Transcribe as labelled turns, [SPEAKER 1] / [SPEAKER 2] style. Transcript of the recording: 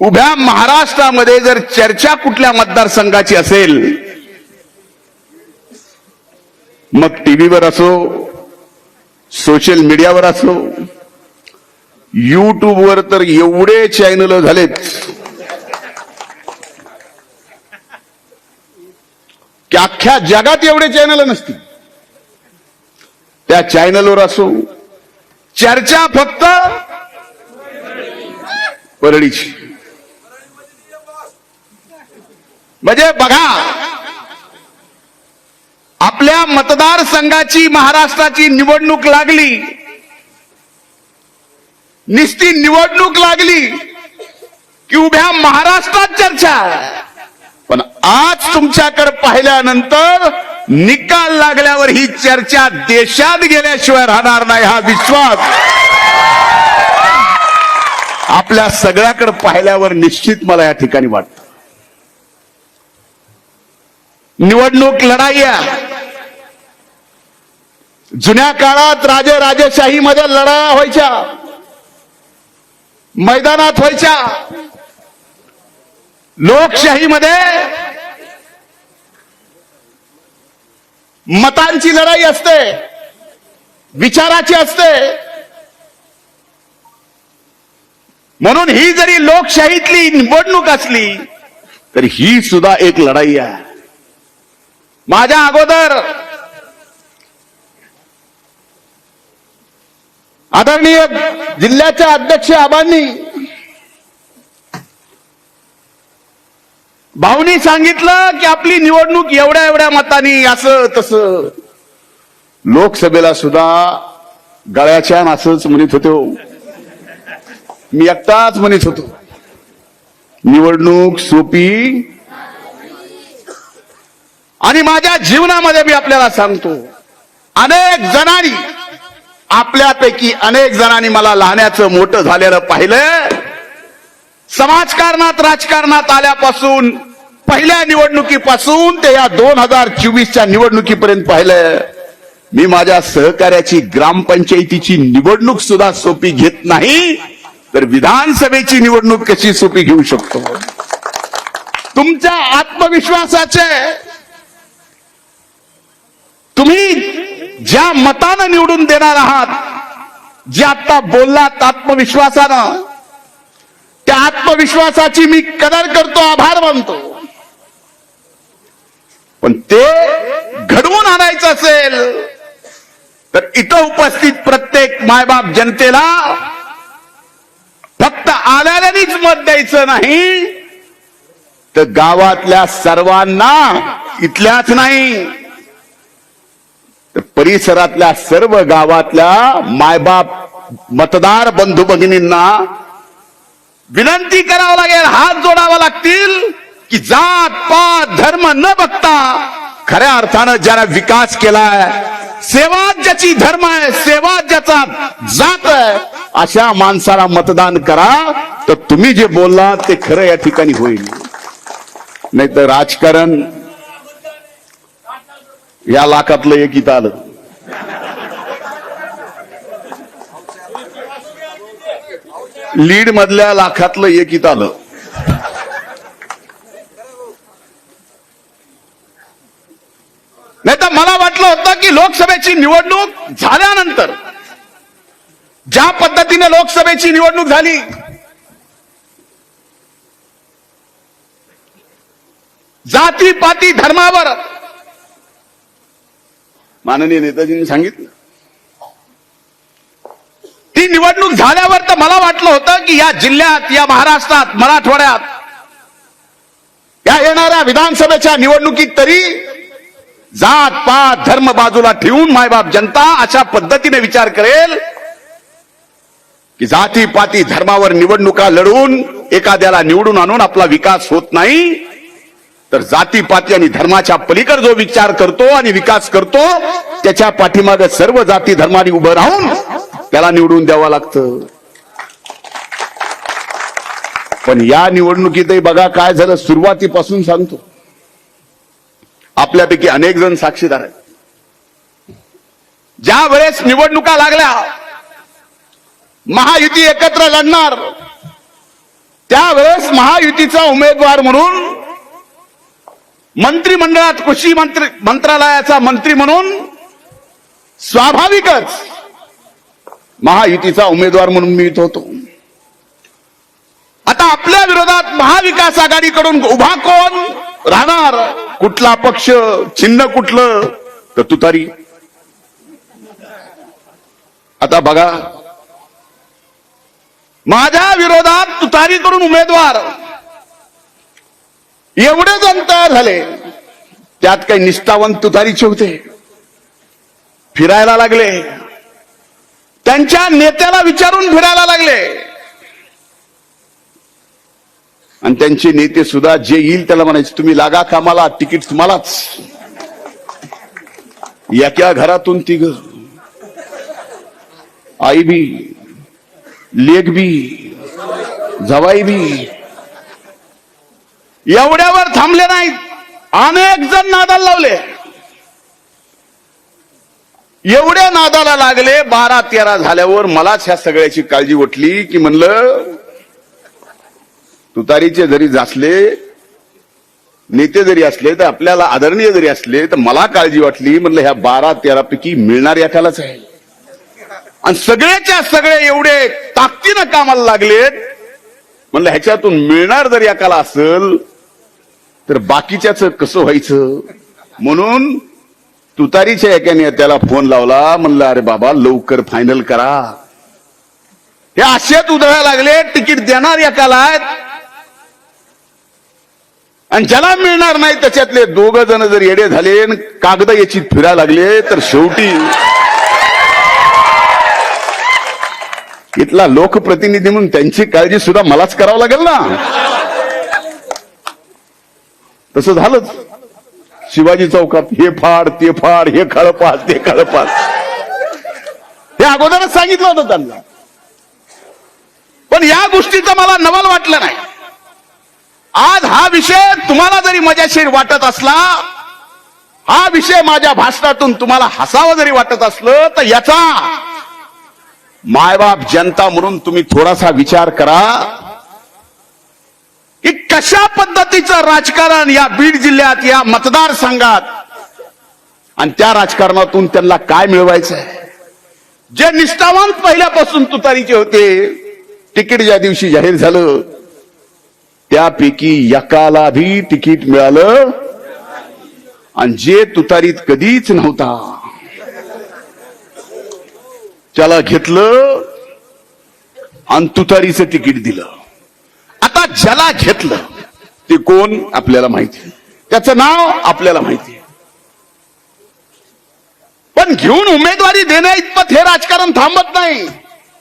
[SPEAKER 1] उभ्या महाराष्ट्रामध्ये जर चर्चा कुठल्या मतदारसंघाची असेल मग टीव्हीवर असो सोशल मीडियावर असो युट्यूबवर तर एवढे चॅनल झालेत. की अख्ख्या जगात एवढे चॅनल नसतील. त्या चॅनलवर असो चर्चा फक्त परळीची. म्हणजे बघा आपल्या मतदारसंघाची महाराष्ट्राची निवडणूक लागली निस्ती निवडणूक लागली की उभ्या महाराष्ट्रात चर्चा पण आज तुमच्याकडे पाहिल्यानंतर निकाल लागल्यावर ही चर्चा देशात गेल्याशिवाय राहणार नाही हा विश्वास. आपल्या सगळ्याकडे पाहिल्यावर निश्चित मला या ठिकाणी वाटतं. निवडणूक लढाई आहे. जुन्या काळात राजे राजेशाहीमध्ये लढाया व्हायच्या मैदानात व्हायच्या. लोकशाहीमध्ये मतांची लढाई असते विचाराची असते. म्हणून ही जरी लोकशाहीतली निवडणूक असली तर ही सुद्धा एक लढाई आहे. माझ्या अगोदर. आदरणीय जिल्ह्याच्या अध्यक्ष आबांनी भाऊनी सांगितलं की आपली निवडणूक एवढ्या एवढ्या मतानी असं तस. लोकसभेला सुद्धा गळ्याच्या असंच म्हणत होतो. मी एकटाच म्हणत होतो. निवडणूक सोपी आणि माझ्या जीवनामध्ये मी आपल्याला सांगतो अनेक जणांनी आपल्यापैकी अनेक जणांनी मला लहानाचं मोठं झालेलं पाहिलं समाजकारणात राजकारणात आल्यापासून पहिल्या निवडणुकीपासून ते या दोन हजार चोवीसच्या निवडणुकीपर्यंत पाहिलं मी माझ्या सहकार्याची ग्रामपंचायतीची निवडणूक सुद्धा सोपी घेत नाही तर विधानसभेची निवडणूक कशी सोपी घेऊ शकतो? तुमच्या आत्मविश्वासाचे तुम्ही ज्या मतानं निवडून देणार आहात जे आता बोललात आत्मविश्वासानं त्या आत्मविश्वासाची मी कदर करतो आभार मानतो. पण ते घडवून आणायचं असेल तर इथं उपस्थित प्रत्येक मायबाप जनतेला फक्त आल्यानेच मत द्यायचं नाही तर गावातल्या सर्वांना इथल्याच नाही. परिसरातल्या सर्व गावातल्या मायबाप मतदार बंधू भगिनींना विनंती करावं लागेल हात जोडावा लागतील की जात पात धर्म न बघता खऱ्या अर्थानं ज्याला विकास केलाय सेवा ज्याची धर्म आहे सेवा ज्याचा जात आहे अशा माणसाला मतदान करा. तर तुम्ही जे बोलला ते खरं या ठिकाणी होईल. नाही तर राजकारण या लाखातलं एक इथं आलं. लीड मधल्या लाखातलं एक इथं आलं. नाही तर मला वाटलं होतं की लोकसभेची निवडणूक झाल्यानंतर ज्या पद्धतीने लोकसभेची निवडणूक झाली जाती पाती धर्मावर माननीय नेताजींनी सांगितलं. ती निवडणूक झाल्यावर तर मला वाटलं होतं की या जिल्ह्यात या महाराष्ट्रात मराठवाड्यात या येणाऱ्या विधानसभेच्या निवडणुकीत तरी जात पात धर्म बाजूला ठेवून मायबाप जनता अशा पद्धतीने विचार करेल की जाती पाती धर्मावर निवडणुका लढून एखाद्याला निवडून आणून आपला विकास होत नाही. तर जाती पाती आणि धर्माच्या पलीकडे जो विचार करतो आणि विकास करतो त्याच्या पाठीमागे सर्व जाती धर्माने उभं राहून त्याला निवडून द्यावं लागतं. पण या निवडणुकीतही बघा काय झालं सुरुवातीपासून सांगतो. आपल्यापैकी अनेक जण साक्षीदार आहेत. ज्या वेळेस निवडणुका लागल्या महायुती एकत्र लढणार त्यावेळेस महायुतीचा उमेदवार म्हणून मंत्रिमंडळात कृषी मंत्री मंत्रालयाचा मंत्री म्हणून स्वाभाविकच महायुतीचा उमेदवार म्हणून मी होतो. आता आपल्या विरोधात महाविकास आघाडीकडून उभा कोण? राहणार. कुठला पक्ष? चिन्ह कुठलं? तर तुतारी. आता बघा. माझ्या विरोधात तुतारीकडून उमेदवार एवढे जण तयार झाले त्यात काही निष्ठावंत तुतारीचे होते. फिरायला लागले. त्यांच्या नेत्याला विचारून फिरायला लागले. आणि त्यांचे नेते सुद्धा जे येईल त्याला म्हणायचे तुम्ही लागा कामाला तिकीट तुम्हालाच. याक्या घरातून तिघ. आई बी लेख बी जवाई बी एवढ्यावर थांबले नाहीत. अनेक जण नादाला लावले. एवढ्या नादाला लागले बारा तेरा झाल्यावर मलाच ह्या सगळ्याची काळजी वाटली की म्हणलं तुतारीचे जरी जासले नेते जरी असले तर आपल्याला आदरणीय जरी असले तर मला काळजी वाटली म्हणलं ह्या बारा तेरा पैकी मिळणार एकालाच आहे. आणि सगळ्याच्या सगळे एवढे ताकदीनं कामाला लागलेत म्हणलं ह्याच्यातून मिळणार जर एकाला असेल तर बाकीच्याच कसं व्हायचं? म्हणून तुतारीच्या एकाने त्याला फोन लावला म्हणलं अरे बाबा लवकर फायनल करा. हे असेच उधळायला लागले तिकीट देणार एकाला आणि ज्याला मिळणार नाही त्याच्यातले दोघ जण जर येडे झाले आणि कागद याची फिरायला लागले तर शेवटी इथला लोकप्रतिनिधी म्हणून त्यांची काळजी सुद्धा मलाच करावं लागेल ना. तसं झालंच. शिवाजी चौकात हे फाड ते फाड हे खळपास ते खळपास हे अगोदरच सांगितलं होतं त्यांना. पण या गोष्टीचं मला नवल वाटलं नाही. आज हा विषय तुम्हाला जरी मजाशीर वाटत असला हा विषय माझ्या भाषणातून तुम्हाला हसावं जरी वाटत असलं तर याचा मायबाप जनता म्हणून तुम्ही थोडासा विचार करा. की कशा पद्धतीचं राजकारण या बीड जिल्ह्यात या मतदारसंघात? आणि त्या राजकारणातून त्यांना काय मिळवायचं आहे जे निष्ठावंत पहिल्यापासून तुतारीचे होते तिकीट ज्या दिवशी जाहीर झालं त्यापैकी एकाला भी तिकीट मिळालं. आणि जे तुतारीत कधीच नव्हता त्याला घेतलं आणि तुतारीचं तिकीट दिलं. ज्याला घेतलं ते कोण आपल्याला माहिती? त्याचं नाव आपल्याला माहिती. पण घेऊन उमेदवारी देण्या इतपत हे राजकारण थांबत नाही.